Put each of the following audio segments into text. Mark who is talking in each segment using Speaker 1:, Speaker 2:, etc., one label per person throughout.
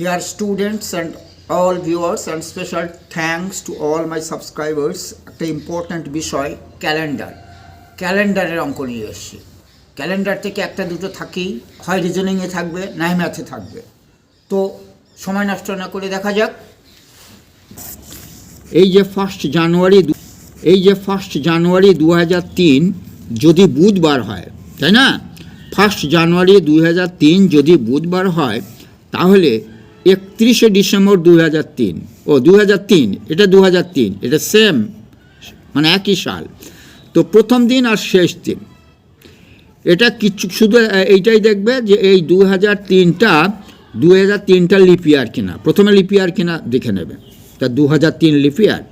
Speaker 1: Dear students and all viewers and special thanks to all my subscribers. একটা important বিষয় calendar ক্যালেন্ডারের অঙ্ক নিয়ে এসেছি। ক্যালেন্ডার থেকে একটা, দুটো থাকেই হয় রিজনিংয়ে থাকবে, নাই ম্যাথে থাকবে। তো সময় নষ্ট না করে দেখা যাক। এই যে ফার্স্ট জানুয়ারি এই যে ফার্স্ট জানুয়ারি দু হাজার তিন যদি বুধবার হয়, তাই না? ফার্স্ট জানুয়ারি দু হাজার তিন যদি বুধবার হয়, তাহলে একত্রিশে ডিসেম্বর দু তিন। ও দু তিন, এটা দু তিন, এটা সেম মানে একই সাল। তো প্রথম দিন আর শেষ দিন। এটা কিছু, শুধু এইটাই দেখবে যে এই দু হাজার তিনটা দু হাজার তিনটা লিপিয়ার কিনা। প্রথমে লিপি লিপিয়ার কিনা দেখে নেবে। তা দু হাজার তিন লিপিয়ার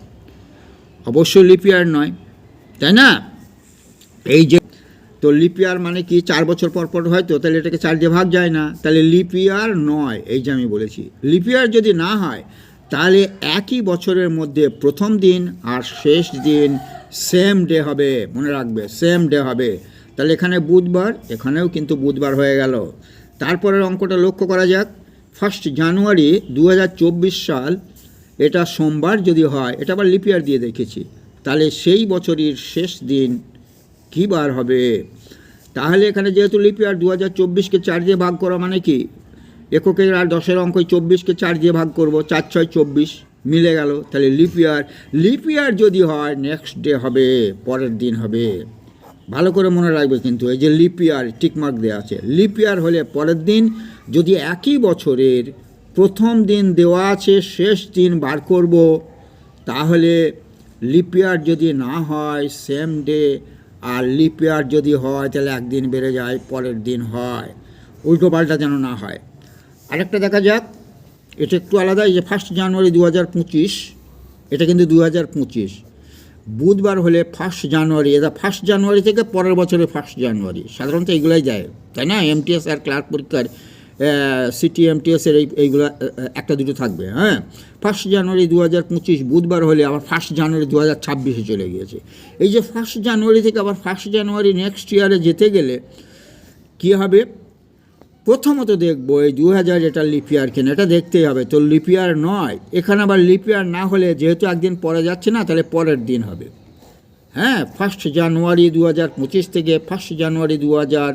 Speaker 1: অবশ্যই লিপিয়ার নয়। তাই না? এই যে তো লিপিয়ার মানে কি চার বছর পর পর হয় তো তাহলে এটাকে চার দিয়ে ভাগ যায় না। তাহলে লিপিয়ার নয়, এই যে আমি বলেছি। লিপিয়ার যদি না হয়, তাহলে একই বছরের মধ্যে প্রথম দিন আর শেষ দিন সেম ডে হবে, মনে রাখবে সেম ডে হবে। তাহলে এখানে বুধবার, এখানেও কিন্তু বুধবার হয়ে গেল। তারপরের অঙ্কটা লক্ষ্য করা যাক। ফার্স্ট জানুয়ারি দু হাজার চব্বিশ সাল, এটা সোমবার যদি হয়, এটা আবার লিপিয়ার দিয়ে দেখেছি। তাহলে সেই বছরের শেষ দিন কী বার হবে? তাহলে এখানে যেহেতু লিপিয়ার দু হাজার চব্বিশকে চার দিয়ে ভাগ করা মানে কি? এককের আর দশের অঙ্কই চব্বিশকে চার দিয়ে ভাগ করব, চার ছয় চব্বিশ, মিলে গেল। তাহলে লিপিয়ার লিপিয়ার যদি হয় নেক্সট ডে হবে, পরের দিন হবে। ভালো করে মনে রাখবে কিন্তু, এই যে লিপিয়ার টিকমার্ক দেওয়া আছে। লিপিয়ার হলে পরের দিন যদি একই বছরের প্রথম দিন দেওয়া আছে, শেষ দিন বার করব, তাহলে লিপিয়ার যদি না হয় সেম ডে আর লিপিয়ার যদি হয়, তাহলে একদিন বেড়ে যায়, পরের দিন হয়। উল্টো পাল্টা যেন না হয়। আরেকটা দেখা যাক। এটা একটু আলাদা, এই যে ফার্স্ট জানুয়ারি দু হাজার পঁচিশ, এটা কিন্তু দু হাজার পঁচিশ। বুধবার হলে ফার্স্ট জানুয়ারি এটা ফার্স্ট জানুয়ারি থেকে পরের বছরে ফার্স্ট জানুয়ারি সাধারণত এইগুলাই যায়, তাই না? এমটিএস আর ক্লার্ক পরীক্ষার সিটি এমটিএসের এই, এইগুলো একটা দুটো থাকবে হ্যাঁ? ফার্স্ট জানুয়ারি দু হাজার পঁচিশ, বুধবার হলে আবার ফার্স্ট জানুয়ারি দু হাজার ছাব্বিশে চলে গিয়েছে। এই যে ফার্স্ট জানুয়ারি থেকে আবার ফার্স্ট জানুয়ারি নেক্সট ইয়ারে যেতে গেলে কী হবে? প্রথমত দেখব এই দু হাজার এটা লিপিয়ার কেন? এটা দেখতেই হবে। তো লিপিয়ার নয়। এখানে আবার লিপিয়ার না হলে যেহেতু একদিন পরে যাচ্ছে না, তাহলে পরের দিন হবে। হ্যাঁ? ফার্স্ট জানুয়ারি দু হাজার পঁচিশ থেকে ফার্স্ট জানুয়ারি দু হাজার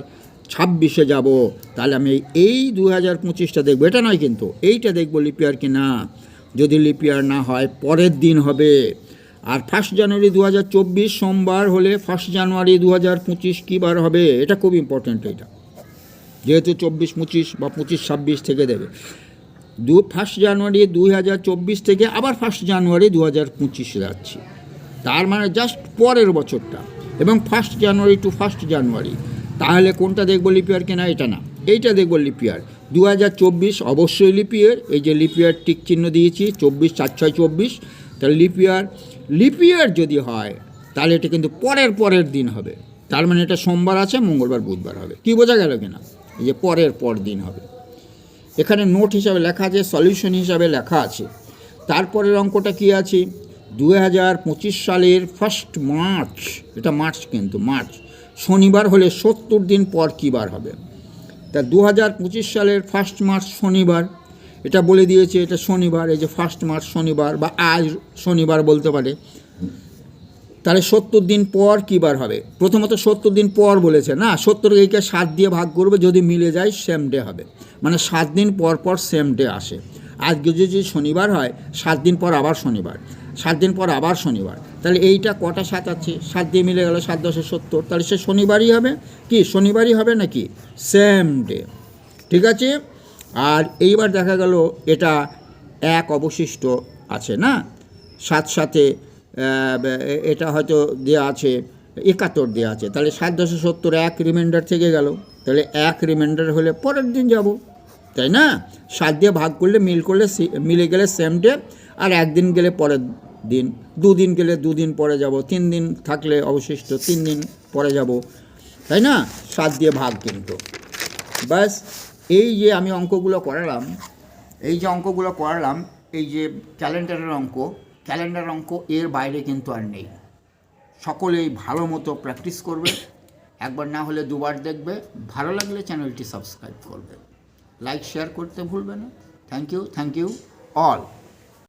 Speaker 1: ছাব্বিশে যাব। তাহলে আমি এই দু হাজার পঁচিশটা দেখব। এটা নয় কিন্তু, এইটা দেখব লিপিয়ার কি না যদি লিপিয়ার না হয়, পরের দিন হবে। আর ফার্স্ট জানুয়ারি দু হাজার চব্বিশ, সোমবার হলে ফার্স্ট জানুয়ারি দু হাজার পঁচিশ কী বার হবে? এটা খুব ইম্পর্ট্যান্ট এটা যেহেতু চব্বিশ পঁচিশ বা পঁচিশ ছাব্বিশ থেকে দেবে। দু ফার্স্ট জানুয়ারি দুই হাজার চব্বিশ থেকে আবার ফার্স্ট জানুয়ারি দু হাজার পঁচিশে যাচ্ছি। তার মানে জাস্ট পরের বছরটা। এবং first January to first January তাহলে কোনটা দেখব লিপিয়ার কেনা এটা না। এইটা দেখব লিপিয়ার দু হাজার চব্বিশ অবশ্যই লিপিয়ার এই যে লিপিয়ার টিক চিহ্ন দিয়েছি, চব্বিশ চার ছয়, চব্বিশ। তাহলে লিপিয়ার লিপিয়ার যদি হয়, তাহলে এটা কিন্তু পরের পরের দিন হবে। তার মানে এটা সোমবার আছে, মঙ্গলবার, বুধবার হবে। কি বোঝা গেল কিনা? এই যে পরের, পর দিন হবে। এখানে নোট হিসাবে লেখা আছে সলিউশন হিসাবে লেখা আছে। তারপরের অঙ্কটা কি আছে? দু হাজার পঁচিশ সালের ফার্স্ট মার্চ এটা মার্চ কিন্তু মার্চ শনিবার হলে সত্তর দিন পর কী বার হবে? তা দু হাজার পঁচিশ সালের ফার্স্ট মার্চ শনিবার, এটা বলে দিয়েছে এটা শনিবার, এই যে ফার্স্ট মার্চ শনিবার বা আজ শনিবার বলতে পারে। তাহলে সত্তর দিন পর কী বার হবে? প্রথমত সত্তর দিন পর বলেছে না সত্তর এইকে সাত দিয়ে ভাগ করবে, যদি মিলে যায় সেম ডে হবে। মানে সাত দিন পর পর সেম ডে আসে। আজকে যদি শনিবার হয়, সাত দিন পর আবার শনিবার। সাত দিন পর আবার শনিবার। তাহলে এইটা কটা সাত আছে? সাত দিয়ে মিলে গেল সাত দশে সত্তর। তাহলে সে শনিবারই হবে? কি, শনিবারই হবে নাকি? সেম ডে ঠিক আছে? আর এইবার দেখা গেল এটা এক অবশিষ্ট আছে, না? সাত সাথে এটা হয়তো দেওয়া আছে, একাত্তর দেওয়া আছে। তাহলে সাত দশে সত্তর এক রিমাইন্ডার থেকে গেল। তাহলে এক রিমাইন্ডার হলে পরের দিন যাব। তাই না? সাত দিয়ে ভাগ করলে মিল করলে মিলে গেলে সেম ডে আর একদিন গেলে পরের দিন, দুদিন গেলে দুদিন পরে যাব, তিন দিন থাকলে অবশিষ্ট তিন দিন পরে যাব। তাই না? সাত দিয়ে ভাগ কিন্তু। ব্যাস, এই যে আমি অঙ্কগুলো করালাম, এই যে অঙ্কগুলো করালাম, এই যে ক্যালেন্ডারের অঙ্ক, ক্যালেন্ডার অঙ্ক এর বাইরে কিন্তু আর নেই। সকলেই ভালো মতো প্র্যাকটিস করবে। একবার না হলে দুবার দেখবে। ভালো লাগলে চ্যানেলটি সাবস্ক্রাইব করবে। লাইক, শেয়ার করতে ভুলবে না। Thank you thank you, all.